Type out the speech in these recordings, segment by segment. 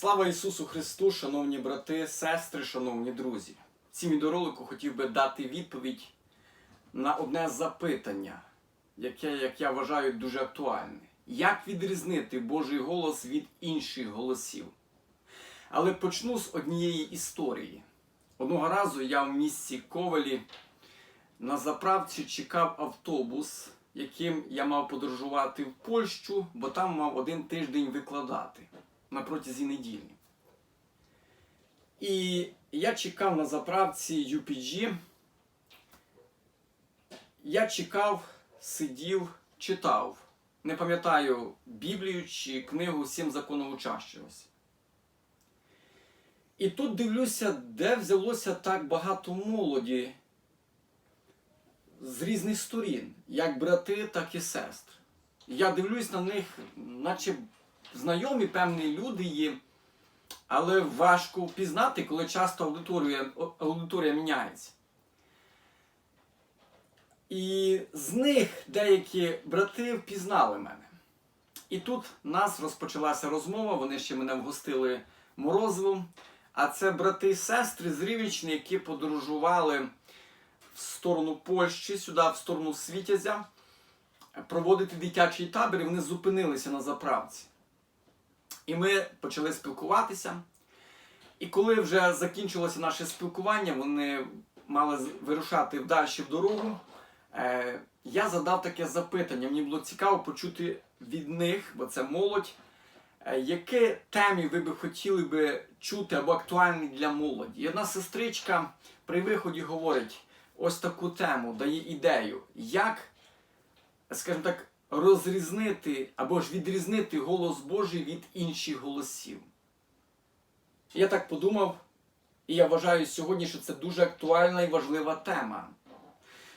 Слава Ісусу Христу, шановні брати, сестри, шановні друзі! В цім відеоролику хотів би дати відповідь на одне запитання, яке, як я вважаю, дуже актуальне. Як відрізнити Божий голос від інших голосів? Але почну з однієї історії. Одного разу я в місті Ковелі на заправці чекав автобус, яким я мав подорожувати в Польщу, бо там мав один тиждень викладати на протязі неділі. І я чекав на заправці UPG. Я чекав, сидів, читав. Не пам'ятаю Біблію чи книгу Сім законів учащогося. І тут дивлюся, де взялося так багато молоді з різних сторін, як брати, так і сестри. Я дивлюсь на них, наче знайомі певні люди є, але важко впізнати, коли часто аудиторія, аудиторія міняється. І з них деякі брати впізнали мене. І тут у нас розпочалася розмова, вони ще мене вгостили морозивом. А це брати і сестри з Рівічни, які подорожували в сторону Польщі, сюди, в сторону Світязя, проводити дитячий табір, і вони зупинилися на заправці. І ми почали спілкуватися. І коли вже закінчилося наше спілкування, вони мали вирушати далі в дорогу. Е, я задав таке запитання. Мені було цікаво почути від них, бо це молодь. е, Які темі ви би хотіли би чути або актуальні для молоді? І одна сестричка при виході говорить ось таку тему, дає ідею, як, скажімо так, розрізнити або ж відрізнити голос Божий від інших голосів. Я так подумав, і я вважаю сьогодні, що це дуже актуальна і важлива тема.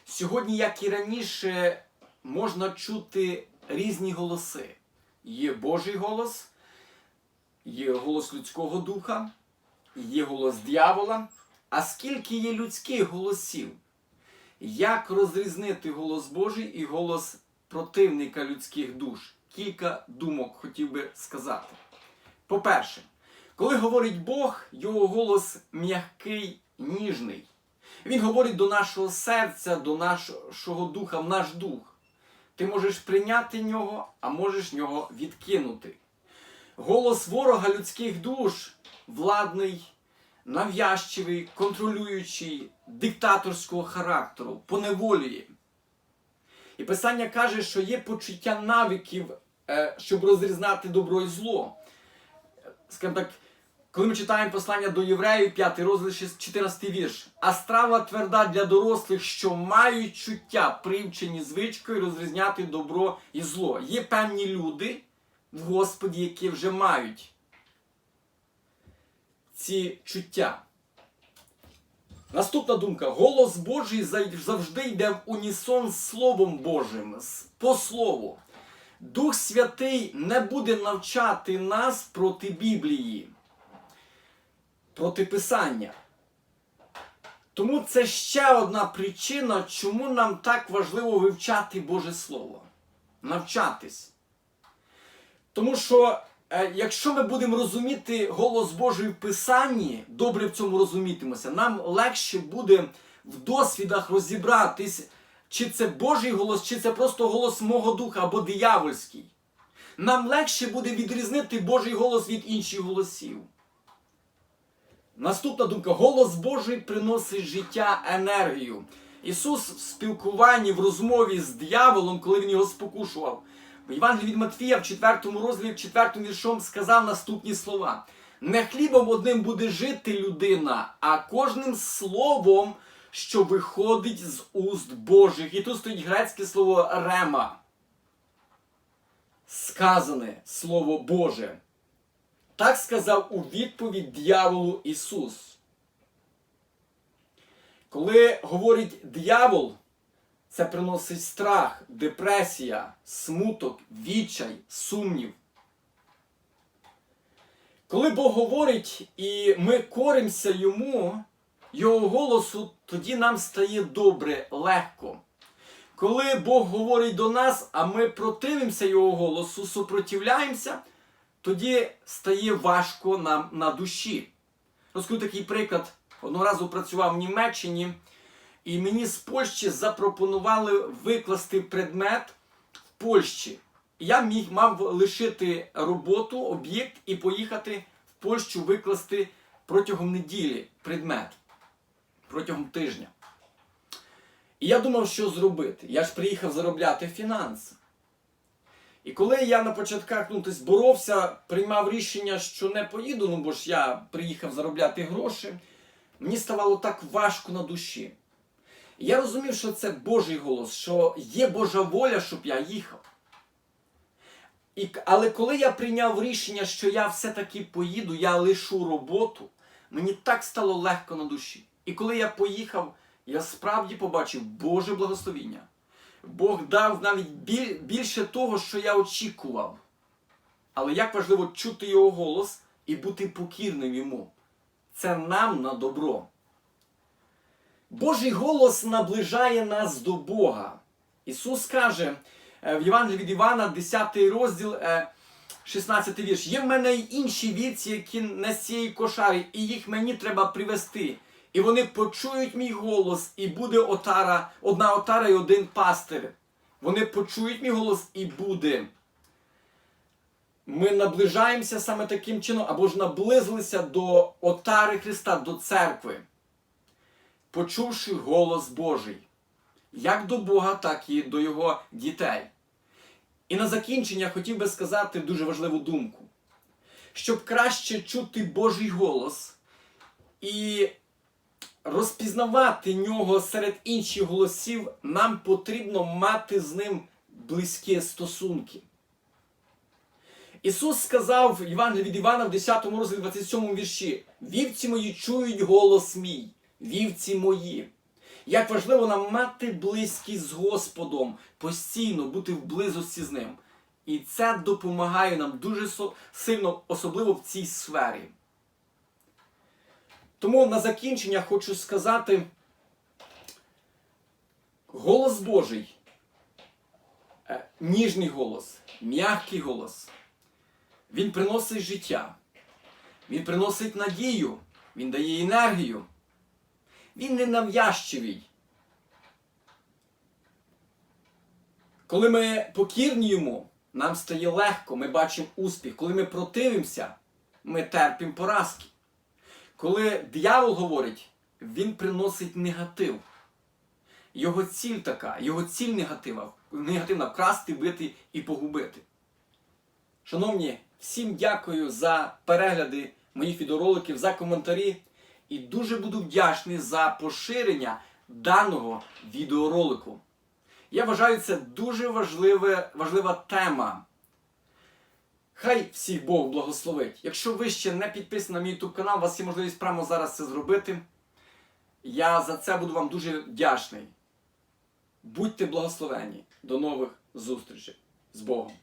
Сьогодні, як і раніше, можна чути різні голоси. Є Божий голос, є голос людського духа, є голос дьявола. А скільки є людських голосів? Як розрізнити голос Божий і голос противника людських душ? Кілька думок хотів би сказати. По-перше, коли говорить Бог, його голос м'який, ніжний. Він говорить до нашого серця, до нашого духа, в наш дух. Ти можеш прийняти нього, а можеш нього відкинути. Голос ворога людських душ владний, нав'язчивий, контролюючий, диктаторського характеру, поневолює. І Писання каже, що є почуття навиків, е, щоб розрізнати добро і зло. Скажімо так, коли ми читаємо послання до євреїв, 5 розділ 14 вірш. А страва тверда для дорослих, що мають чуття, привчені звичкою розрізняти добро і зло. Є певні люди в Господі, які вже мають ці чуття. Наступна думка. Голос Божий завжди йде в унісон з Словом Божим, по Слову. Дух Святий не буде навчати нас проти Біблії, проти Писання. Тому це ще одна причина, чому нам так важливо вивчати Боже Слово. Навчатись. Тому що якщо ми будемо розуміти голос Божий в Писанні, добре в цьому розумітимося, нам легше буде в досвідах розібратись, чи це Божий голос, чи це просто голос мого духа або диявольський. Нам легше буде відрізнити Божий голос від інших голосів. Наступна думка: голос Божий приносить життя енергію. Ісус в спілкуванні, в розмові з дияволом, коли він його спокушував, в Євангелії від Матфія в 4 розділі, в 4 віршом сказав наступні слова: Не хлібом одним буде жити людина, а кожним словом, що виходить з уст Божих. І тут стоїть грецьке слово рема. Сказане Слово Боже. Так сказав у відповідь дьяволу Ісус. Коли говорить диявол, це приносить страх, депресія, смуток, відчай, сумнів. Коли Бог говорить і ми коримося йому, його голосу, тоді нам стає добре, легко. Коли Бог говорить до нас, а ми противимося Його голосу, супротивляємося, тоді стає важко нам на душі. Розкажу такий приклад. Одного разу працював в Німеччині, і мені з Польщі запропонували викласти предмет в Польщі. Я міг мав лишити роботу, об'єкт і поїхати в Польщу викласти протягом неділі предмет, протягом тижня. І я думав, що зробити. Я ж приїхав заробляти фінанси. І коли я на початках ну, тобто боровся, приймав рішення, що не поїду, ну бо ж я приїхав заробляти гроші, мені ставало так важко на душі. Я розумів, що це Божий голос, що є Божа воля, щоб я їхав. І, але коли я прийняв рішення, що я все-таки поїду, я лишу роботу, мені так стало легко на душі. І коли я поїхав, я справді побачив Боже благословіння. Бог дав навіть біль, більше того, що я очікував. Але як важливо чути його голос і бути покірним йому. Це нам на добро. Божий голос наближає нас до Бога. Ісус каже е, в Євангелії від Івана, 10 розділ, е, 16 вірш. Є в мене й інші вівці, які не з цієї кошари, і їх мені треба привести. І вони почують мій голос, і буде отара, одна отара і один пастир. Вони почують мій голос і буде. Ми наближаємося саме таким чином, або ж наблизилися до отари Христа, до церкви, почувши голос Божий, як до Бога, так і до Його дітей. І на закінчення хотів би сказати дуже важливу думку. Щоб краще чути Божий голос і розпізнавати нього серед інших голосів, нам потрібно мати з ним близькі стосунки. Ісус сказав Євангелії від Івана в 10 розділі 27 вірші: Вівці мої чують голос мій, вівці мої. Як важливо нам мати близькість з Господом, постійно бути в близості з Ним. І це допомагає нам дуже сильно, особливо в цій сфері. Тому на закінчення хочу сказати: голос Божий, е, ніжний голос, м'який голос. Він приносить життя, він приносить надію, він дає енергію. Він не нав'язчивий. Коли ми покірні йому, нам стає легко, ми бачимо успіх. Коли ми противимося, ми терпимо поразки. Коли диявол говорить, він приносить негатив. Його ціль така, його ціль негатива, негативна вкрасти, бити і погубити. Шановні, всім дякую за перегляди моїх відеороликів, за коментарі. І дуже буду вдячний за поширення даного відеоролику. Я вважаю, це дуже важливе, важлива тема. Хай всіх Бог благословить. Якщо ви ще не підписані на мій YouTube канал, у вас є можливість прямо зараз це зробити. Я за це буду вам дуже вдячний. Будьте благословені. До нових зустрічей з Богом!